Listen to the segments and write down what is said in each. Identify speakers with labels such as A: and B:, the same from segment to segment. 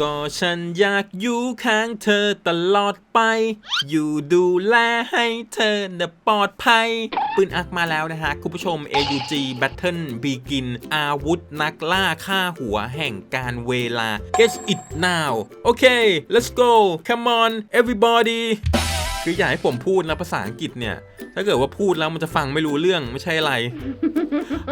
A: ก็ฉันอยากอยู่ข้างเธอตลอดไป อยู่ดูแลให้เธอนะปลอดภัย ปืนอักมาแล้วนะฮะ คุณผู้ชม AUG Battle Begin อาวุธนักล่าฆ่าหัวแห่งการเวลา Get it now โอเค let's go come on everybody คืออยากให้ผมพูดนะภาษาอังกฤษเนี่ย ถ้าเกิดว่าพูดแล้วมันจะฟังไม่รู้เรื่องไม่ใช่อะไร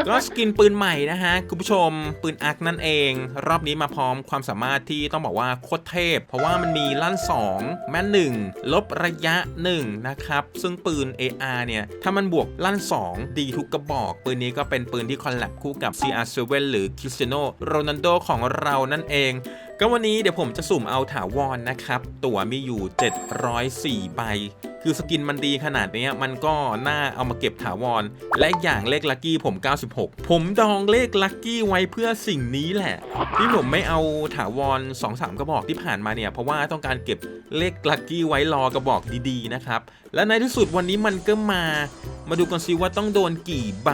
A: ก็สกินปืนใหม่นะฮะ คุณผู้ชมปืนอักนั่นเอง รอบนี้มาพร้อมความสามารถที่ต้องบอกว่าโคตรเทพ เพราะว่ามันมีลั่น 2 แม่น 1 ลบระยะ 1 นะครับ ซึ่งปืน AR เนี่ย ถ้ามันบวกลั่น 2 ดีทุกกระบอก ปืนนี้ก็เป็นปืนที่คอลแลบคู่กับ CR7 หรือ Cristiano Ronaldo ของเรานั่นเอง ก็วันนี้เดี๋ยวผมจะสุ่มเอาถาวรนะครับ ตั๋วมีอยู่ 704 ใบ คือสกินมันดีขนาดนี้มันก็น่าเอามาเก็บถาวร และอีกอย่างเลขลัคกี้ผม 96 ผมดองเลขลัคกี้ไว้เพื่อสิ่งนี้แหละ ที่ผมไม่เอาถาวร 2-3 กระบอกที่ผ่านมาเนี่ย เพราะว่าต้องการเก็บเลขลัคกี้ไว้รอกระบอกดีๆนะครับ และในที่สุดวันนี้มันก็มา มาดูกันซิว่าต้องโดนกี่ใบ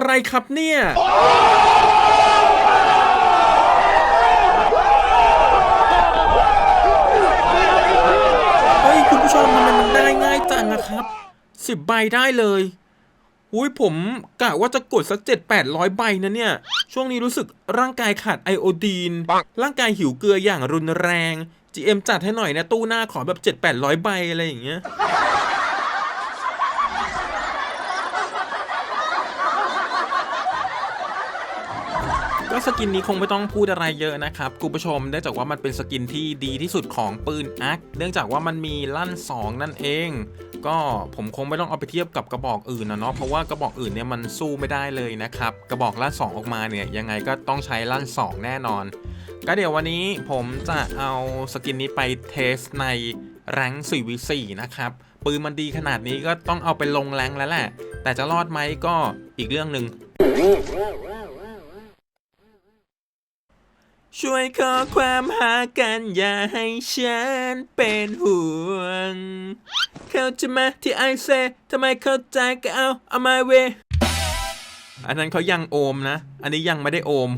A: อะไรครับเนี่ยเฮ้ยคุณผู้ชมทำไมมันได้ง่ายจังอะครับสิบใบได้เลยอุ้ยผมกะว่าจะกดสักเจ็ดแปดร้อยใบนะเนี่ย ช่วงนี้รู้สึกร่างกายขาดไอโอดีน ร่างกายหิวเกลืออย่างรุนแรง GM จัดให้หน่อยนะ ตู้หน้าขอแบบเจ็ดแปดร้อยใบอะไรอย่างเงี้ย สกินนี้คงไม่ต้องพูดอะไรเยอะนะครับคุณผู้ชมเนื่องจากว่ามันเป็นสกินที่ดีที่สุดของปืนอาร์คเนื่องจากว่ามันมีลั่น 2 นั่นเอง ก็ผมคงไม่ต้องเอาไปเทียบกับกระบอกอื่นนะเนาะเพราะว่ากระบอกอื่นเนี่ยมันสู้ไม่ได้เลยนะครับกระบอกลั่น 2 ออกมาเนี่ยยังไงก็ต้องใช้ลั่น 2 แน่นอน ก็เดี๋ยววันนี้ผมจะเอาสกินนี้ไปเทสในแรงค์ 4v4 นะครับปืนมันดีขนาดนี้ก็ต้องเอาไปลงแรงแล้วแหละแต่จะรอดไหมก็อีกเรื่องหนึ่ง ช่วยขอความหากันอย่าให้ฉันเป็นห่วง เข้าจไหมที่ไอเซทำไมเข้าใจก็เอาเอามาเว อันนั้นเขายังโอมนะ อันนี้ยังไม่ได้โอม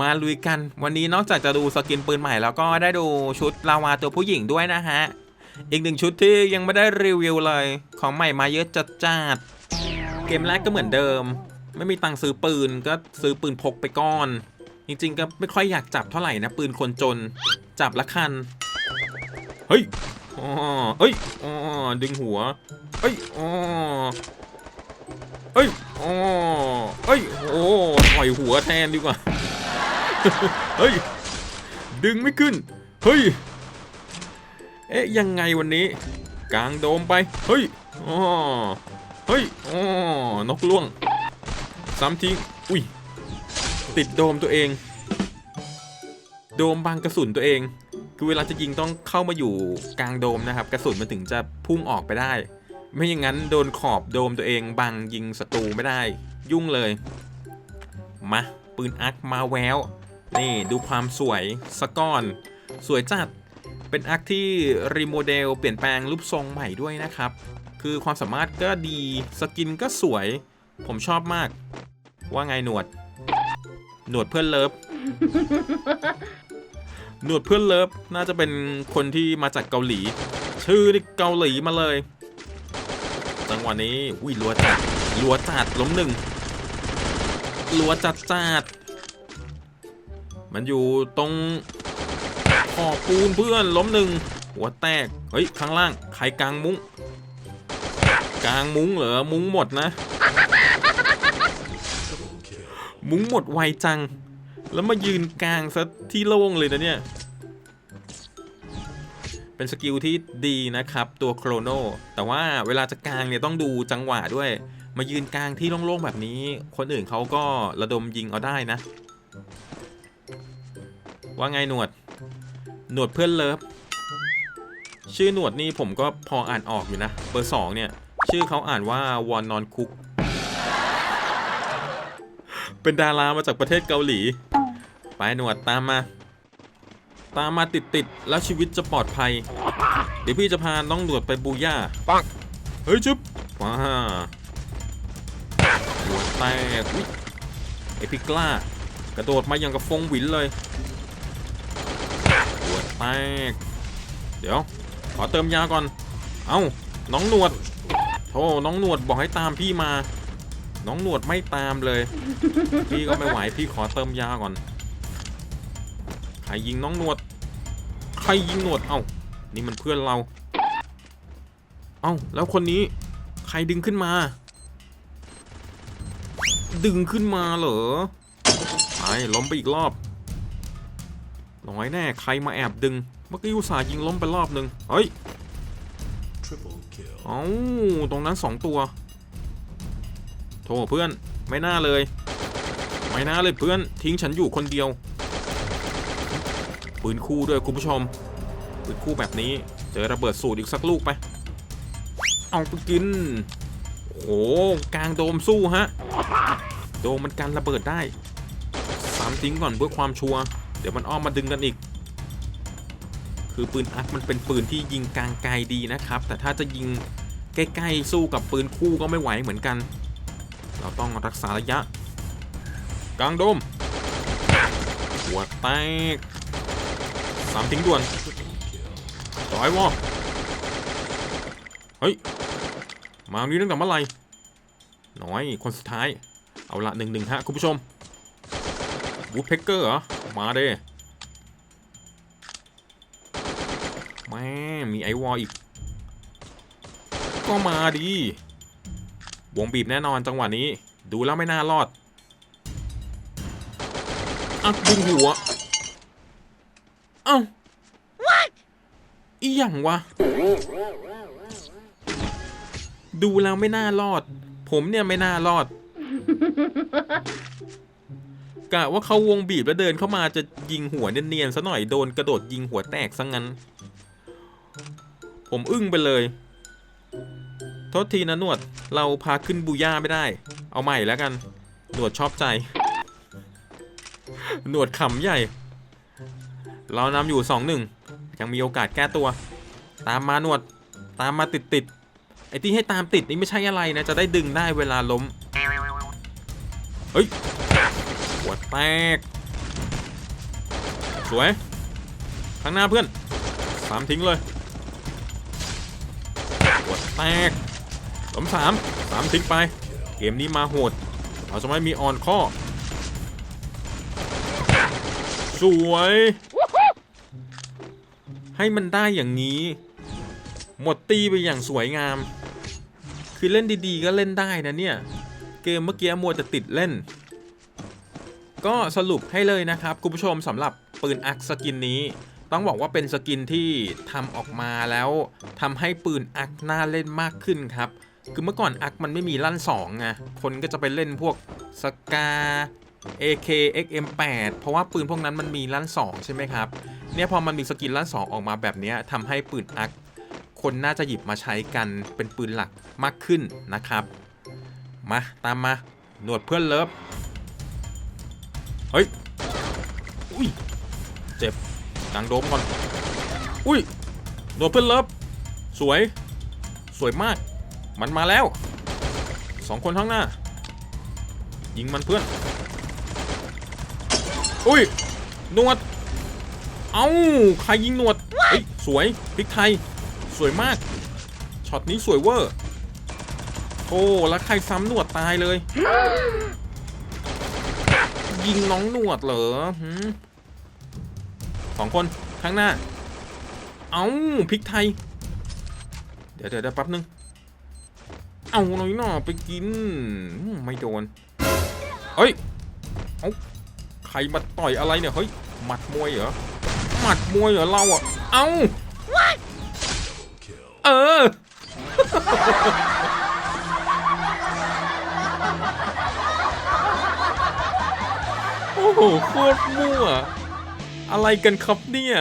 A: มาลุยกัน วันนี้นอกจากจะดูสกินปืนใหม่แล้วก็ได้ดูชุดลาวาตัวผู้หญิงด้วยนะฮะ อีกหนึ่งชุดที่ยังไม่ได้รีวิวเลย ของใหม่มาเยอะจัดจ้าดเกมแรกก็เหมือนเดิม ไม่มีตังค์ซื้อปืนก็ซื้อปืนพกไปก้อน จริงๆก็ไม่ค่อยอยากจับเท่าไหร่นะปืนคนจนจับละคัน เฮ้ยอ๋อเฮ้ยอ๋อดึงหัวเฮ้ยอ๋อเฮ้ยอ๋อเฮ้ยโอ้ปล่อยหัวแทนดีกว่า เฮ้ย ดึงไม่ขึ้น เฮ้ย เอ๊ะยังไงวันนี้ กลางโดมไป เฮ้ยอ๋อเฮ้ยอ๋อนกล่วงซ้ำทิ้งอุ้ย ติดโดมตัวเอง โดมบังกระสุนตัวเอง คือเวลาจะยิงต้องเข้ามาอยู่กลางโดมนะครับ กระสุนมันถึงจะพุ่งออกไปได้ ไม่อย่างนั้นโดนขอบโดมตัวเองบังยิงศัตรูไม่ได้ ยุ่งเลยมาปืนอักมาแววนี่ดูความสวยสะก้อน สวยจัดเป็นอักที่รีโมเดลเปลี่ยนแปลงรูปทรงใหม่ด้วยนะครับ คือความสามารถก็ดีสกินก็สวย ผมชอบมาก ว่าไงหนวด หนวดเพื่อนเลิฟ หนวดเพื่อนเลิฟ น่าจะเป็นคนที่มาจากเกาหลี ชื่อนี่เกาหลีมาเลย จังหวะนี้อุ้ยรัวจัดรัวจัดล้มหนึ่งรัวจัดจัดมันอยู่ตรงขอบปูนเพื่อนล้มหนึ่งหัวแตก เฮ้ย ข้างล่าง ใครกลางมุ้ง กลางมุ้งเหรอ มุ้งหมดนะ มุ้งหมดไวจัง แล้วมายืนกลางซะที่โล่งเลยนะเนี่ย เป็นสกิลที่ดีนะครับตัวโครโนแต่ว่าเวลาจะกลางเนี่ยต้องดูจังหวะด้วย มายืนกลางที่โล่งๆแบบนี้ คนอื่นเขาก็ระดมยิงเอาได้นะ ว่าไงหนวด หนวดเพื่อนเลิฟชื่อหนวดนี่ผมก็พออ่านออกอยู่นะ เบอร์สองเนี่ย ชื่อเขาอ่านว่าวอนนอนคุก เป็นดารามาจากประเทศเกาหลี ไปหนวดตามมา ตามมาติดๆแล้วชีวิตจะปลอดภัย เดี๋ยวพี่จะพาน้องหนวดไปบูย่า
B: ปัง
A: เฮ้ยจุ๊บว้าหัวแตกอุ๊ยไอพิกล้ากระโดดมาอย่างกับฟงหวินเลยหัวแตกเดี๋ยว ขอเติมยาก่อน เอ้าน้องหนวดโธ่น้องหนวดบอกให้ตามพี่มา น้องหนวดไม่ตามเลย พี่ก็ไม่ไหวพี่ขอเติมยาก่อนใครยิงน้องหนวด ใครยิงหนวดเอ้านี่มันเพื่อนเรา เอ้าแล้วคนนี้ ใครดึงขึ้นมา ดึงขึ้นมาเหรอไปล้มไปอีกรอบน้อยแน่ใครมาแอบดึงเมื่อกี้อุตส่าห์ยิงล้มไปรอบหนึ่งเฮ้ย
B: Triple kill.
A: เอ้าตรงนั้นสองตัว โทเพื่อนไม่น่าเลย ไม่น่าเลยเพื่อนทิ้งฉันอยู่คนเดียว ปืนคู่ด้วยคุณผู้ชม ปืนคู่แบบนี้ เจอระเบิดสูตรอีกสักลูกไป เอาไปกิน โอ้โหกลางโดมสู้ฮะ โดมมันกันระเบิดได้สามทิ้งก่อนเพื่อความชัวร์เดี๋ยวมันอ้อมมาดึงกันอีก คือปืนอักมันเป็นปืนที่ยิงกลางไกลดีนะครับ แต่ถ้าจะยิงใกล้ๆสู้กับปืนคู่ก็ไม่ไหวเหมือนกัน เราต้องรักษาระยะ กลางโดม หัวแตกสามทิ้งด่วนต่อยวอเฮ้ย มาตรงนี้ตั้งแต่เมื่อไหร่น้อยคนสุดท้าย เอาละหนึ่งหนึ่งฮะ คุณผู้ชมบูทเพกเกอร์เหรอ มาเด้แม่มีไอวอลอีก ก็มาดี วงบีบแน่นอนจังหวะนี้ ดูแล้วไม่น่ารอดอะดึงหัว เอ้าอีหยังวะ ดูแล้วไม่น่ารอด ผมเนี่ยไม่น่ารอดกะว่าเขาวงบีบแล้วเดินเข้ามาจะยิงหัวเนียนๆซะหน่อยโดนกระโดดยิงหัวแตกซะงั้น ผมอึ้งไปเลยโทษทีนะหนวด เราพาขึ้นบูย่าไม่ได้ เอาใหม่แล้วกัน หนวดชอบใจ หนวดขำใหญ่ เรานำอยู่สองหนึ่งยังมีโอกาสแก้ตัว ตามมาหนวด ตามมาติดติดไอ้ที่ให้ตามติดนี่ไม่ใช่อะไรนะ จะได้ดึงได้เวลาล้ม เฮ้ย หัวแตก สวย ข้างหน้าเพื่อน สามทิ้งเลย หัวแตก ล้มสามสามทิ้งไป เกมนี้มาโหดเราจะไมมีออนข้อ สวย ให้มันได้อย่างนี้ หมดตีไปอย่างสวยงาม คือเล่นดีๆ ก็เล่นได้นะเนี่ย เกมเมื่อกี้มัวจะติดเล่น ก็สรุปให้เลยนะครับ คุณผู้ชมสำหรับปืนอักสกินนี้ต้องบอกว่าเป็นสกินที่ทำออกมาแล้วทำให้ปืนอักน่าเล่นมากขึ้นครับ คือเมื่อก่อนอักมันไม่มีลั่น2ไงคนก็จะไปเล่นพวกสกา AK XM8 เพราะว่าปืนพวกนั้นมันมีลั่น2ใช่ไหมครับเนี่ยพอมันมีสกินลั่น2ออกมาแบบนี้ทำให้ปืนอักคนน่าจะหยิบมาใช้กันเป็นปืนหลักมากขึ้นนะครับ มาตามมาหนวดเพื่อนเลิฟเฮ้ยอุ้ยเจ็บกลางโดมก่อน อุ้ยหนวดเพื่อนเลิฟสวย สวยมาก มันมาแล้วสองคนข้างหน้า ยิงมันเพื่อน อุ้ยหนวด เอ้าใครยิงหนวดเฮ้ยสวยพิกไทย สวยมาก ช็อตนี้สวยเวอร์ โอ้แล้วใครซ้ำหนวดตายเลย ยิงน้องหนวดเหรอสองคนข้างหน้า เอาพิกไทยเดี๋ยวเดี๋ยวเดี๋ยวแป๊บนึง เอาหน่อยหน่อไปกินอืมไม่โดน เฮ้ย เอาใครมาต่อยอะไรเนี่ย เฮ้ย หมัดมวยเหรอ หมัดมวยเหรอเราอะ เอา
B: Kill.
A: เออ โอ้โห โคตรมั่ว อะไรกันครับเนี่ย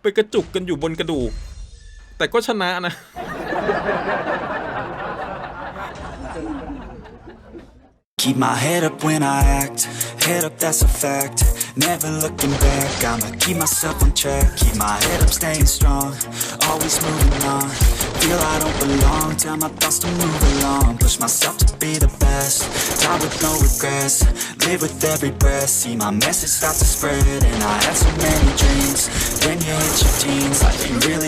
A: ไปกระจุกกันอยู่บนกระดูก แต่ก็ชนะนะ
C: Keep my head up when I act, head up that's a fact. Never looking back, I'ma keep myself on track. Keep my head up, staying strong, always moving on. Feel I don't belong. Tell my thoughts to move along. Push myself to be the best. Die with no regrets. Live with every breath. See my message start to spread. And I had so many dreams. When you hit your teens. Life ain't really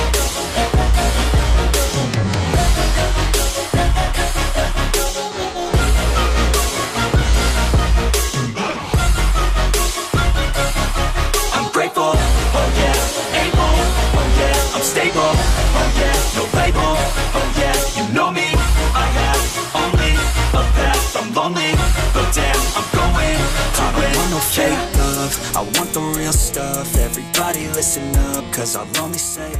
C: label, oh yeah, you know me, I have only a path, I'm lonely, but damn, I'm going to I want no fake love, I want the real stuff, everybody listen up, cause I'll only say